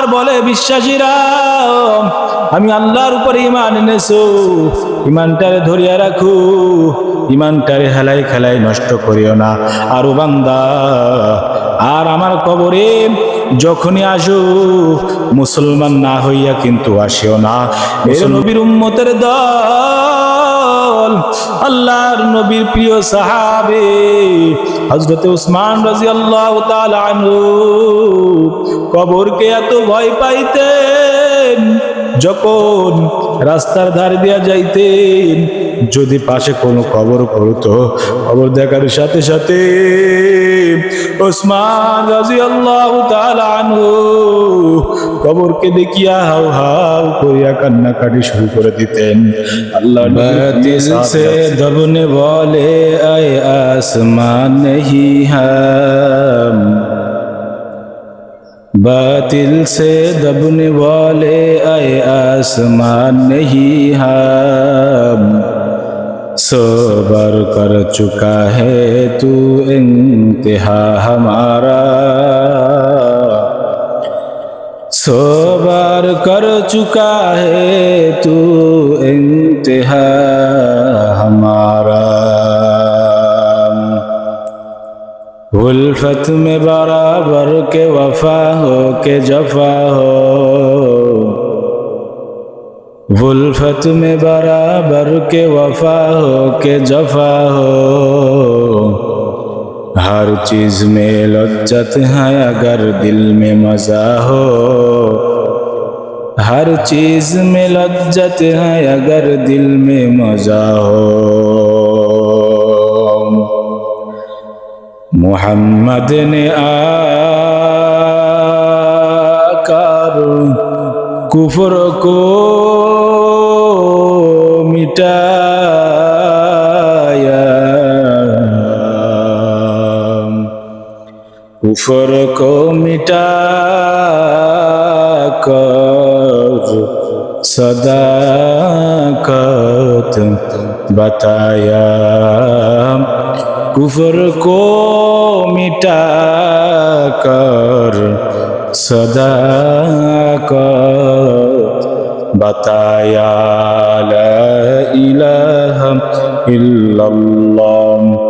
আর বলে বিশ্বাসীরা আমি আল্লাহর উপরে ইমান এনেছো। ইমানটারে ধরিয়া রাখু। ইমানটারে হেলাই খেলাই নষ্ট করিও না। আর ও বান্দা আর আমার কবরে যখনই আসো মুসলমান না হইয়া কিন্তু আসিও না। নবীর উম্মতের দল আল্লাহর নবীর প্রিয় সাহাবে হজরত উসমান রাজি আল্লাহ কবরকে এত ভয় পাইতেন যখন রাস্তার ধার দিয়া যাইতেন, যদি পাশে কোনো কবর পড়তো, কবর দেখার সাথে সাথে ওসমান রাজি আল্লাহ আনহু কবরকে দেখিয়া হাউ হাউ করিয়া কান্নাকাটি শুরু করে দিতেন। আল্লাহ সে ধবনে বলে আয় আসমান হি হাম। বাতিল সে দবনে বলে আয় আসমান হি হাম। सोबर कर चुका है तू इंतहा हमारा। सोबर कर चुका है तू इंतहा हमारा। उल्फत में बराबर के वफा हो के जफा हो। उल्फत में बराबर के वफा हो के जफा हो हर चीज में लज्जत है अगर दिल में मजा हो हर चीज में लज्जत है अगर दिल में मजा हो मोहम्मद ने आकर कुफर को কুফর কো মিটা কর সদাকত বতায়া। কুফর কো মিটা কর সদাকত বতায়া। ইলাহ ইল্লাল্লাহ।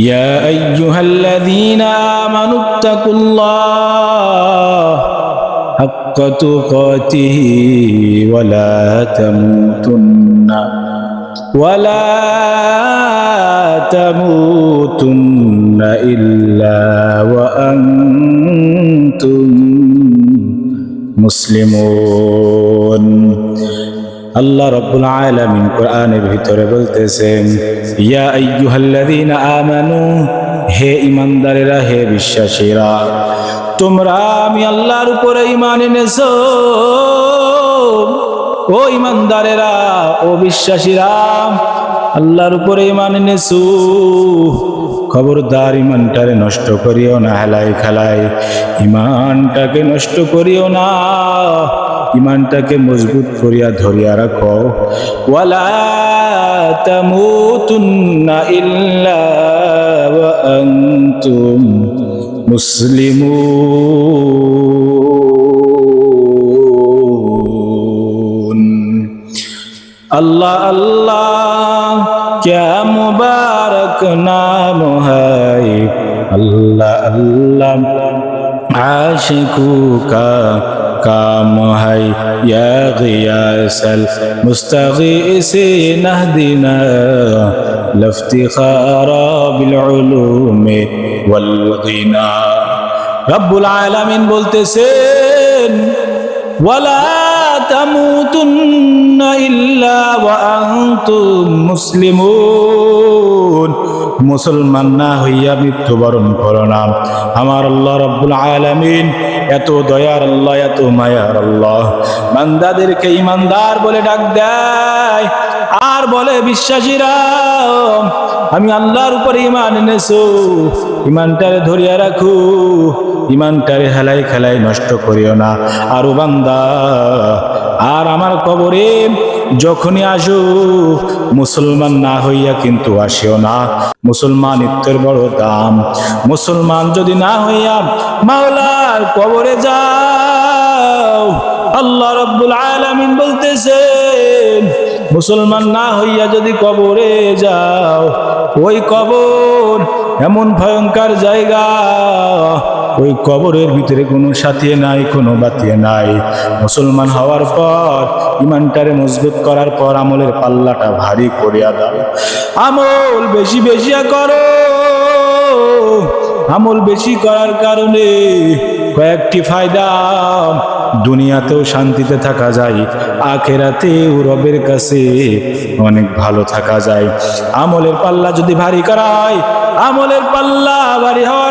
يا أيها الذين آمنوا اتقوا الله حق تقاته ولا تموتن ولا تموتن إلا وأنتم مسلمون. আল্লাহ রব্বুল আলামিন কোরআনের ভিতরে বলতেছেন, ইয়া আইয়ুহাল্লাযীনা আমানু, হে ঈমানদারেরা, হে বিশ্বাসীরা, তোমরা আমি আল্লাহর উপরে ঈমান এনেছো। ও ঈমানদারেরা, ও বিশ্বাসীরা, আল্লাহর উপরে ঈমান এনেছো। খবরদার ইমানটারে নষ্ট করিও না হেলাই খেলাই ইমানটাকে নষ্ট করিও না। ইমানটাকে মজবুত করিয়া ধরিয়া রাখো। ওয়ালা তামুতুন্না ইল্লা ওয়া আনতুম মুসলিমুন। আল্লাহ আল্লাহ, ক্যা মুবারক নাম হায়। আল্লাহ আল্লাহ আশিকু কা مقام هي يا غياس المستغيثين اهدنا لا افتخار بالعلوم والغنى. رب العالمين বলতেছেন ولا تموتن إلا وأنتم مسلمون. মুসলিমুন না হইয়া মৃত্যুবরণ করো না। আমার আল্লাহ রব্বুল আলামিন এত দয়ার আল্লাহ, এত মায়ার আল্লাহ। বান্দাদেরকে ইমানদার বলে ডাক দেয় আর বলে বিশ্বাসীরা আমি আল্লাহর উপরে ইমান এনেছো ইমানটারে ধরিয়া রাখু ইমানটারে হেলাই খেলাই নষ্ট করিও না। আর বান্দা, আর আমার কবরে যখনই আসো মুসলমান না হইয়া কিন্তু আসিও না। মুসলমান ইত্যের বড় দাম। মুসলমান যদি না হইয়া মাওলার কবরে যাও, আল্লাহ রব্বুল আলামিন বলতেছেন, মুসলমান না হইয়া যদি কবরে যাও, ওই কবর এমন ভয়ঙ্কর জায়গা ওই কবরের ভিতরে কোনো সাথিয়ে নাই, কোনো বাতিয়ে নাই। মুসলমান হওয়ার পর, ইমানটারে মজবুত করার পর আমলের পাল্লাটা ভারী করিয়া দাও আমল বেশি বেশি করো। আমল বেশি করার কারণে কয়েকটি ফায়দা। দুনিয়াতেও শান্তিতে থাকা যায়, আখেরাতেও রবের কাছে অনেক ভালো থাকা যায়। আমলের পাল্লা যদি ভারী করায়, আমলের পাল্লা ভারী হওয়ার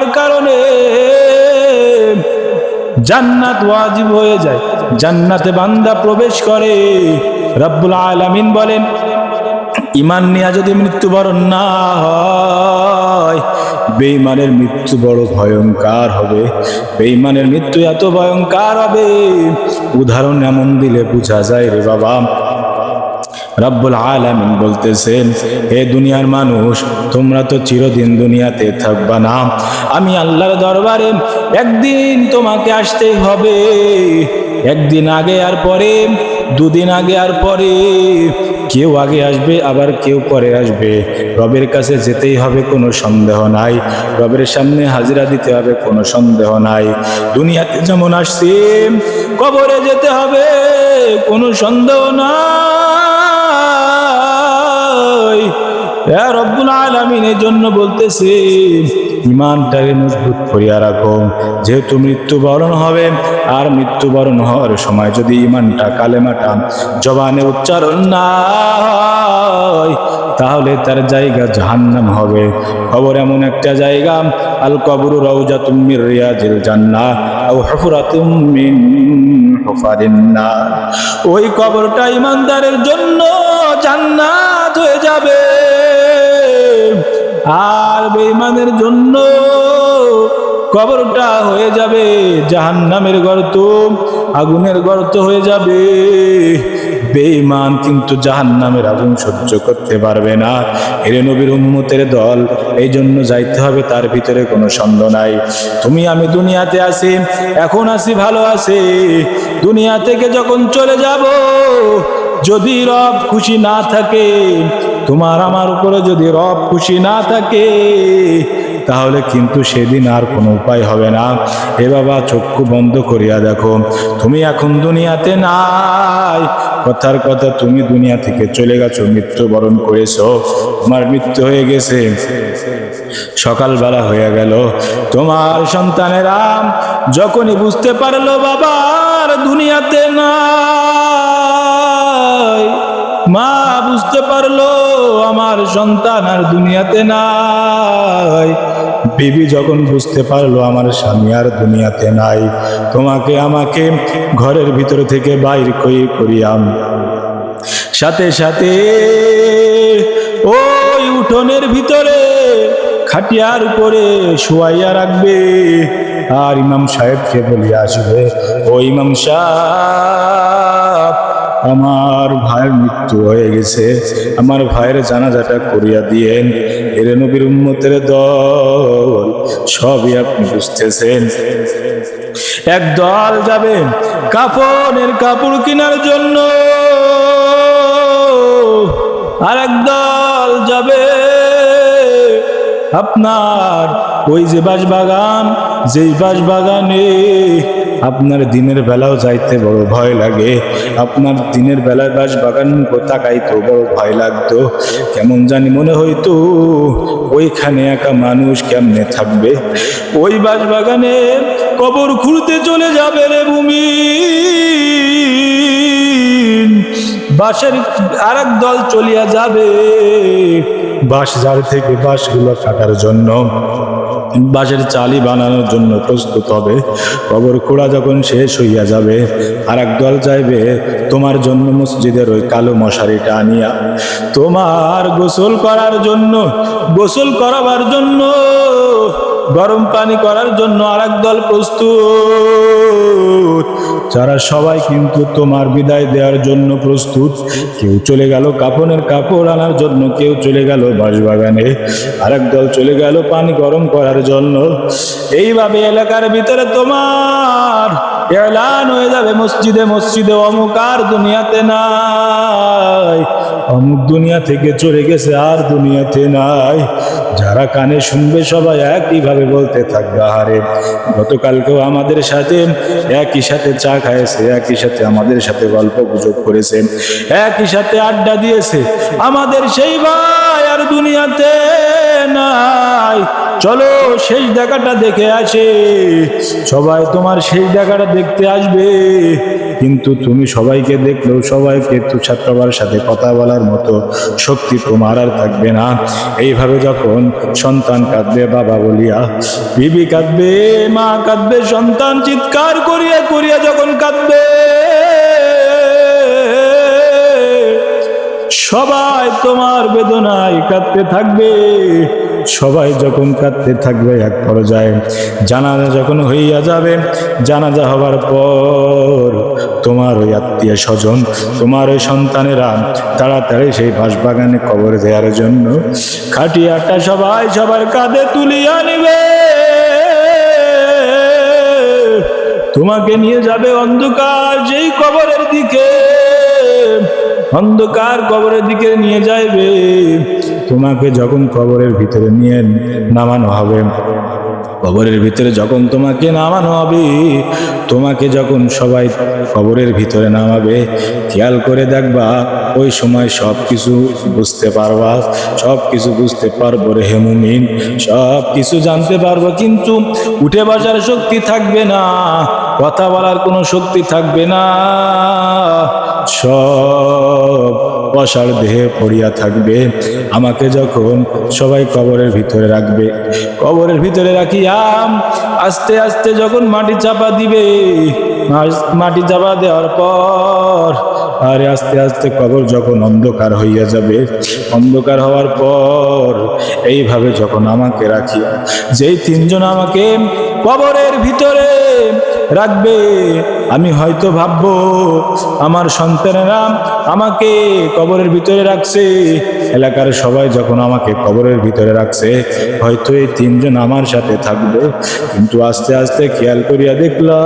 জান্নাত ওয়াজিব হয়ে যায়। জান্নাতে বান্দা প্রবেশ করে। রব্বুল আলামিন বলেন ইমান নিয়া যদি মৃত্যুবরণ না হয়, বেঈমানের মৃত্যু বড় ভয়ঙ্কর হবে। বেঈমানের মৃত্যু এত ভয়ঙ্কর হবে। উদাহরণ এমন দিলে বোঝা যায় রে বাবা। রব্বুল আলামিন বলতেছেন, হে দুনিয়ার মানুষ, তোমরা তো চিরদিন দুনিয়াতে থাকবা না। আমি আল্লাহর দরবারে একদিন তোমাকে আসতেই হবে। একদিন আগে আর পরে, দুদিন আগে আর পরে। কেউ আগে আসবে, আবার কেউ পরে আসবে। রবের কাছে যেতেই হবে, কোনো সন্দেহ নাই। রবের সামনে হাজিরা দিতে হবে, কোনো সন্দেহ নাই। দুনিয়াতে যেমন আসছে, কবরে যেতে হবে, কোনো সন্দেহ নাই। রাখো। যেহেতু মৃত্যুবরণ হবে, আর মৃত্যুবরণ হওয়ার সময় যদি ইমানটা কালেমাটা জবানে উচ্চারণ না তাহলে তার জায়গা জাহান্নাম হবে। এমন একটা জায়গা, আল কবর রওজা তুমির রিয়াজিল হুফরাতুম মিন ওই কবরটা ইমানদারের জন্য জান্নাত। হয়ে যাবে। আর বেঈমানের জন্য কবরটা হয়ে যাবে, জাহান্নামের গর্ত, আগুনের গর্ত হয়ে যাবে। বেঈমান কিন্তু জাহান্নামের আগুন সহ্য করতে পারবে না। এরে নবীর উম্মতের দল এই জন্য যাইতে হবে, তার ভিতরে কোনো সন্দেহ নাই। তুমি, আমি দুনিয়াতে আছি, এখন আছি, ভালো আছি। দুনিয়া থেকে যখন চলে যাব যদি রব খুশি না থাকে, তোমার আমার উপরে যদি রব খুশি না থাকে, তাহলে কিন্তু সেদিন আর কোনো উপায় হবে না। এ বাবা, চক্ষু বন্ধ করিয়া দেখো। তুমি এখন দুনিয়াতে নাই। কথার কথা তুমি দুনিয়া থেকে চলে গেছো, মৃত্যুবরণ করেছ। তোমার মৃত্যু হয়ে গেছে। সকালবেলা হয়ে গেল। তোমার সন্তানেরা যখনই বুঝতে পারল, বাবার দুনিয়াতে মা বুঝতে পারল আমার সন্তান আর দুনিয়াতে নাই। বিবি যখন বুঝতে পারল আমার স্বামী আর দুনিয়াতে নাই, তোমাকে আমাকে ঘরের ভিতর থেকে বাইর করি করিয়াম সাথে সাথে ওই উঠোনের ভিতরে খাটিয়ার উপরে শুয়াইয়া রাখবে। আর ইমাম সাহেবকে বলিয়া আসবে, ও ইমাম সাহেব আমার ভাইয়ের মৃত্যু হয়ে গেছে। আমার ভাইয়ের জানাজাটা করিয়া দিয়েন। এর নবীর উন্মতের দল, সবই আপনি বুঝতেছেন। এক দল যাবে কাপড়ের কাপড় কেনার জন্য। আর এক দল যাবে আপনার ওই যে বাস বাগান যেই বাস বাগানে আপনার দিনের বেলাও যাইতে বড় ভয় লাগে। আপনার দিনের বেলার বাস বাগান তাকাইতো বড় ভয় লাগতো। কেমন জানি মনে হইতো, ওইখানে একা মানুষ কেমনে থাকবে? ওই বাস বাগানে কবর খুঁড়তে চলে যাবে রে ভূমি। বাঁশের আরেক দল চলিয়া যাবে। বাঁশ ঝাড় থেকে বাঁশগুলো কাটার জন্য, বাঁশের চালি বানানোর জন্য প্রস্তুত হবে। কবর খোঁড়া যখন শেষ হইয়া যাবে আর দল চাইবে তোমার জন্য মসজিদের ওই কালো মশারিটা আনিয়া, তোমার গোসল করার জন্য, গোসল করাবার জন্য, গরম পানি করার জন্য আর দল প্রস্তুত। যারা সবাই কিন্তু তোমার বিদায় দেওয়ার জন্য প্রস্তুত, কেউ চলে গেল কাপনের কাপড় আনার জন্য, কেউ চলে গেল বাঁশবাগানে। আরেক দল চলে গেল পানি গরম করার জন্য। এইভাবে এলাকার ভিতরে তোমার এলান হয়ে যাবে, মসজিদে মসজিদে অমুক আর দুনিয়াতে নাই। অমুক দুনিয়া থেকে চলে গেছে, আর দুনিয়াতে নাই। যারা কানে শুনবে, সবাই একইভাবে বলতে থাকবে, আহারে, গতকালকেও আমাদের সাথে একই সাথে চা খাইছে, একই সাথে আমাদের সাথে গল্প গুজব করেছে, একই সাথে আড্ডা দিয়েছে। আমাদের সেই ভাই আর দুনিয়াতে নাই। চলো, শেষ দেখাটা দেখে আসে। সবাই তোমার শেষ দেখাটা দেখতে আসবে। কিন্তু তুমি সবাইকে দেখলেও সবাইকে তুষার সাথে কথা বলার মতো শক্তি তোমার আর থাকবে না। এইভাবে যখন সন্তান কাঁদবে, বাবা বলিয়া, বিবি কাঁদবে, মা কাঁদবে, সন্তান চিৎকার করিয়া করিয়া যখন কাঁদবে, সবাই তোমার বেদনায় কাঁদতে থাকবে। সবাই যখন কাঁদতে থাকবে, এক পর্যায়ে জানাজা যখন হইয়া যাবে, জানাজা হবার পর তোমার ওই আত্মীয় স্বজন, তোমার ওই সন্তানেরা তাড়াতাড়ি সেই বাঁশবাগানে কবর দেওয়ার জন্য খাটিয়াটা সবাই সবার কাঁধে তুলিয়া নিবে। তোমাকে নিয়ে যাবে অন্ধকার যেই কবরের দিকে, অন্ধকার কবরের দিকে নিয়ে যাইবে। তোমাকে যখন কবরের ভিতরে নিয়ে নামানো হবে, কবরের ভিতরে যখন তোমাকে নামানো হবে, তোমাকে যখন সবাই কবরের ভিতরে নামাবে, খেয়াল করে দেখবা, ওই সময় সব কিছু বুঝতে পারবা সব কিছু বুঝতে পারব রে হেমুমিন সব কিছু জানতে পারব, কিন্তু উঠে বসার শক্তি থাকবে না। কথা বলার কোনো শক্তি থাকবে না। সব অসার দেহে পড়িয়া থাকবে। আমাকে যখন সবাই কবরের ভিতরে রাখবে, কবরের ভিতরে রাখিয়াম আস্তে আস্তে যখন মাটি চাপা দিবে মাটি চাপা দেওয়ার পর, আরে আস্তে আস্তে কবর যখন অন্ধকার হইয়া যাবে, অন্ধকার হওয়ার পর, এইভাবে যখন আমাকে রাখি যেই তিনজন আমাকে কবরের ভিতরে রাখবে। আমি হয়তো ভাববো, আমার সন্তানেরা আমাকে কবরের ভিতরে রাখছে। এলাকার সবাই যখন আমাকে কবরের ভিতরে রাখছে, হয়তো এই তিনজন আমার সাথে থাকবে। কিন্তু আস্তে আস্তে খেয়াল করিয়া দেখলাম,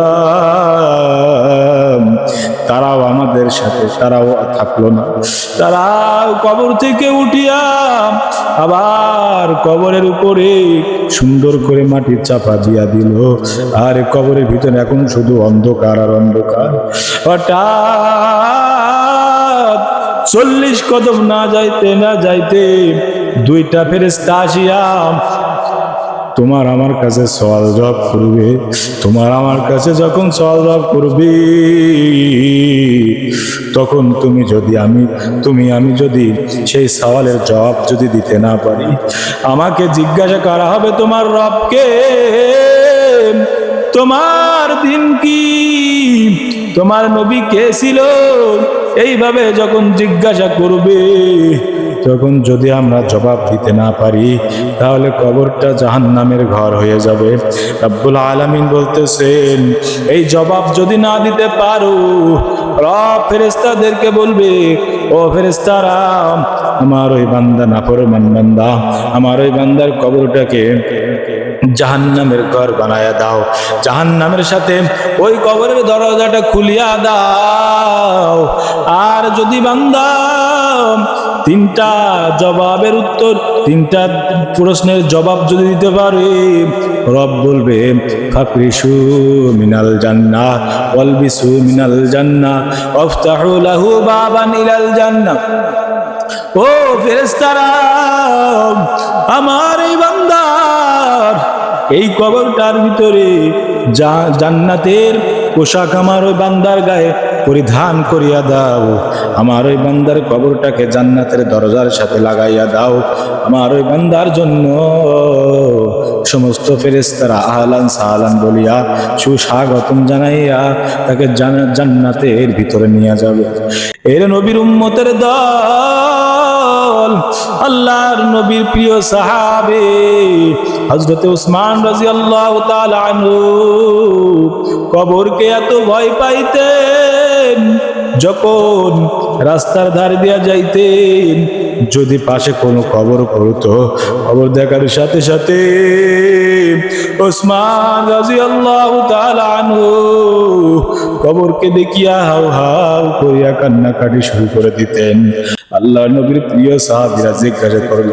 তারাও আমাদের সাথে, তারাও থাকল না। তারাও কবর থেকে উঠিয়া আবার কবরের উপরে সুন্দর করে মাটির চাপা দিয়া দিল। আর কবরের ভিতরে এখন শুধু অন্ধকার আর অন্ধকার। হঠাৎ চল্লিশ কদম না যাইতে না যাইতে দুইটা ফেরেস্তা আসিয়া, তোমার আমার কাছে সওয়াল জবাব করবে, তোমার আমার কাছে যখন সওয়াল জবাব করবে, তখন তুমি যদি আমি, তুমি আমি যদি সেই সওয়ালের জবাব যদি দিতে না পারি, আমাকে জিজ্ঞাসা করা হবে তোমার রবকে। তোমার দিন কি? তোমার নবী কে ছিল? এইভাবে যখন জিজ্ঞাসা করবে, তখন যদি আমরা জবাব দিতে না পারি, তাহলে কবরটা জাহান নামের ঘর হয়ে যাবে। রব্বুল আলামিন বলতেছেন, এই জবাব যদি না দিতে পারো ফেরেস্তাদেরকে বলবে, ও ফেরেস্তারা আমার ওই বান্দা নাফরমান বান্দা, আমার ওই বান্দার কবরটাকে জাহান্নামের ঘর বানায়া দাও। জাহান্নামের সাথে ওই কবরের দরজাটা খুলিয়া দাও। আর যদি বান্দা তিনটা জবাবের উত্তর, তিনটা প্রশ্নের জবাব যদি দিতে পারে, রব বলবে, ফাকরিসু মিনাল জান্নাহ, ওয়ালবিসু মিনাল জান্নাহ, ওয়াফতাহু লাহু বাবান ইলাল জান্নাহ। ও ফেরেস্তারা আমার এই বান্দার এই কবরটার ভিতরে যা জান্নাতের পোশাক আমার ওই বান্দার গায়ে পরিধান করিয়া দাও। আমার ওই বান্দার কবরটাকে জান্নাতের দরজার সাথে লাগাইয়া দাও। আমার ওই বান্দার জন্য সমস্ত ফেরেস্তারা আহলান সাহালান বলিয়া সুস্বাগতম জানাইয়া তাকে জান্নাতের ভিতরে নিয়ে যাবে। এর নবীর উম্মতের দল, আল্লাহর নবীর প্রিয় সাহাবে হজরত উসমান রাজি আল্লাহ কবর কবরকে এত ভয় পাইতেন যখন রাস্তার ধার দিয়া যাইতেন যদি পাশে কোনো কবর পড়তো কবর দেখার সাথে সাথে ওসমান রাজি আল্লাহ কবরকে দেখিয়া হাউ হাউ করিয়া কান্নাকাটি শুরু করে দিতেন। আল্লাহ নবীর প্রিয় সাহাবীরা জিজ্ঞাসা করল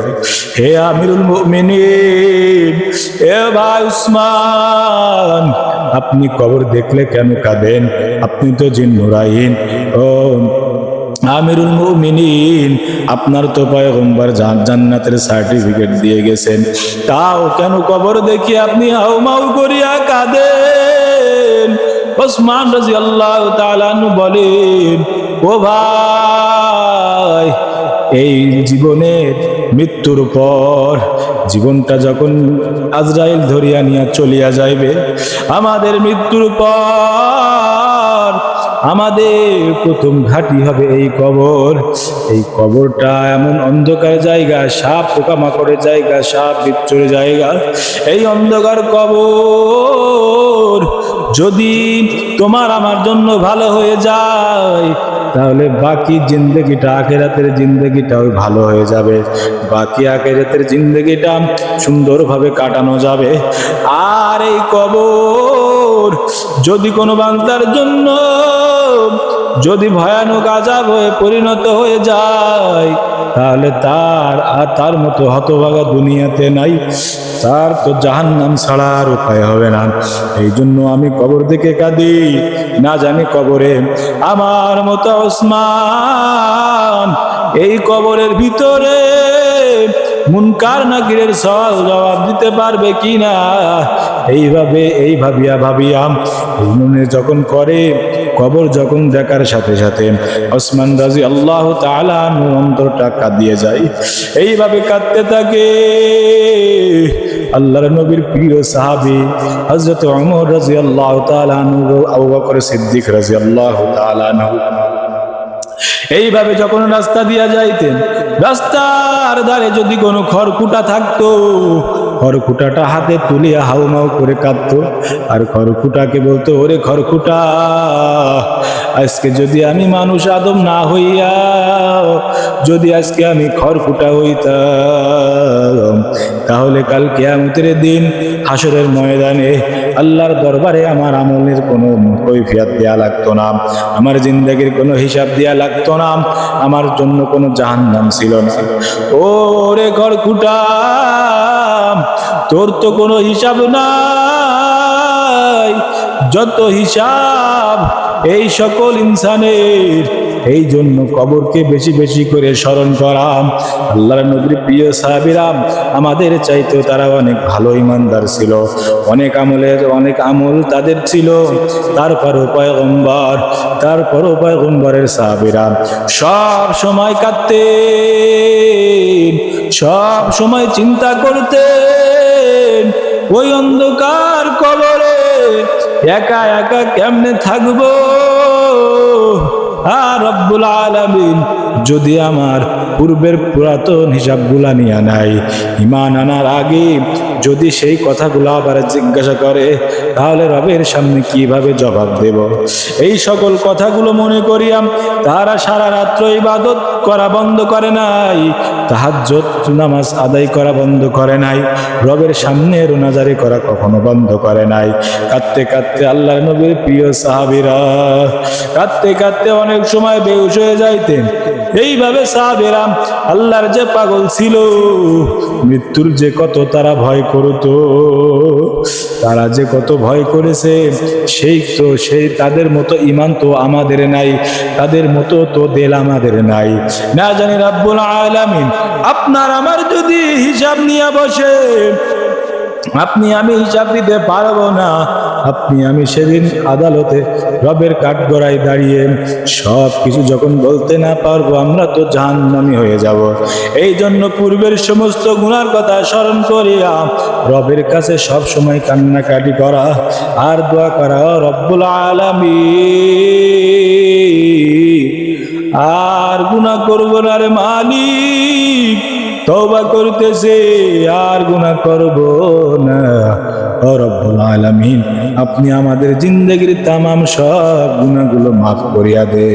হে আমিরুল মুমিনিন হে ভাই উসমান আপনি কবর দেখলে কেন কাঁদেন? আপনি তো জিন্নুরাইন ও আমিরুল মুমিনিন, আপনার তো পয়গম্বর জান- জান্নাতের সার্টিফিকেট দিয়ে গেছেন। তাও কেন কবর দেখি আপনি হাউমাউ করিয়া কাঁদেন? ওসমান রাজি আল্লাহ তালানু বলেন, ও ভাই, এই জীবনের মৃত্যুর পর জীবনটা যখন আজরাইল ধরিয়া নিয়া চলিয়া যাইবে, আমাদের মৃত্যুর পর আমাদের প্রথম ঘাটি হবে এই কবর। এই কবরটা এমন অন্ধকার জায়গা, সাপ পোকামাকড়ের জায়গা, সাপ বিচ্ছুর জায়গা। এই অন্ধকার কবর যদি তোমার আমার জন্য ভালো হয়ে যায়, তাহলে বাকি জিন্দগিটা আখেরাতের জিন্দগিটাও ভালো হয়ে যাবে। বাকি আখেরাতের জিন্দগিটা সুন্দরভাবে কাটানো যাবে। আর এই কবর যদি কোনো বান্দার জন্য যদি ভয়ানক আজাব হয়ে পরিণত হয়ে যায়, তাহলে তার আর তার মতো হতভাগা দুনিয়াতে নাই। তার তো জাহান্নাম ছাড়া আর উপায় হবে না। এই জন্য আমি কবর দেখে কাঁদি, না জানি কবরে। আমার মতো ওসমান এই কবরের ভিতরে মুনকার নাকিরের সওয়াল জবাব দিতে পারবে কি না এইভাবে, এই ভাবিয়া ভাবিয়া যখন করে কবর যখন দেখার সাথে সাথে ওসমান রাজি আল্লাহ তাআলা অন্তরটা কাঁদিয়ে যায়। এইভাবে কাঁদতে থাকে। আল্লাহর নবীর প্রিয় সাহাবী হযরত ওমর রাদিয়াল্লাহু আল্লাহ আনহু, আবু বকর সিদ্দিক রাদিয়াল্লাহু তাআলা আনহু। এইভাবে যখন রাস্তা দিয়া যাইতেন, রাস্তার ধারে যদি কোনো খড়কুটা থাকতো খড়কুটাটা হাতে তুলিয়া হাউমাউ করে কাঁদতো। আর খড়কুটাকে বলতো, ওরে খড়কুটা, আজকে যদি আমি মানুষ আদম না হইয়া যদি আজকে আমি খড়কুটা হইতাম, তাহলে কাল কেয়ামতের দিন হাসরের ময়দানে আল্লাহর দরবারে আমার আমলের কোনো কৈফিয়াত দেয়া লাগতো না, আমার জিন্দগির কোনো হিসাব দেয়া লাগতো না, আমার জন্য কোনো জাহান্নাম ছিল না। ও রে খড়কুটা তোর তো কোনো হিসাব নাই। যত হিসাব এই সকল ইনসানের এই জন্য কবরকে বেশি বেশি করে স্মরণ করাম আল্লাহর নবীর প্রিয় সাহাবিরাম আমাদের চাইতে তারা অনেক ভালো ইমানদার ছিল। অনেক আমলের, অনেক আমল তাদের ছিল। তারপরও তারপর উপায় পয়গম্বরের সাহাবিরা সব সময় কাঁদতেন, সব সময় চিন্তা করতে ওই অন্ধকার কবরে একা একা কেমনে থাকব? আলামিন যদি আমার পূর্বের পুরাতন হিসাবগুলা নিয়ে নাই ইমান আনার আগে যদি সেই কথাগুলো আবার জিজ্ঞাসা করে, তাহলে রবের সামনে কীভাবে জবাব দেব? এই সকল কথাগুলো মনে করিয়াম তারা সারা রাত্র ইবাদত করা বন্ধ করে নাই তাহাজ্জত নামাজ আদায় করা বন্ধ করে নাই, রবের সামনে রোনাজারি করা কখনো বন্ধ করে নাই। কাঁদতে কাঁদতে আল্লাহ নবীর প্রিয় সাহাবিরা, কাঁদতে কাঁদতে অনেক সময় বেউস হয়ে যাইতেন। এইভাবে সাহাবেরা আল্লাহর যে পাগল ছিল, মৃত্যুর যে কত তারা ভয় করত, তারা যে কত ভয় করেছে, সেই তো, সেই তাদের মতো ইমান তো আমাদের নাই, তাদের মতো তো দেল আমাদের নাই। না জানি রাব্বুল আলামিন, আপনার আমার যদি হিসাব নিয়ে বসে, আপনি আমি হিসাব দিতে পারব না, আপনি আমি সেদিন আদালতে রবের কাঠগড়ায় দাঁড়িয়ে সব কিছু যখন বলতে না পারব, আমরা তো জাহান্নামি হয়ে যাব। এই জন্য পূর্বের সমস্ত গুণার কথা স্মরণ করিয়া রবের কাছে সব সময় কান্নাকাটি করা আর দোয়া করা, রব্বুল আলামী আর গুনাহ করব না রে মালিক। তওবা করতেছে, আর গুনাহ করব না। রব্বুল আলামিন, আপনি আমাদের জিন্দগির তামাম সব গুনাহগুলো মাফ করিয়া দে।